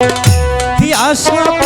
আশা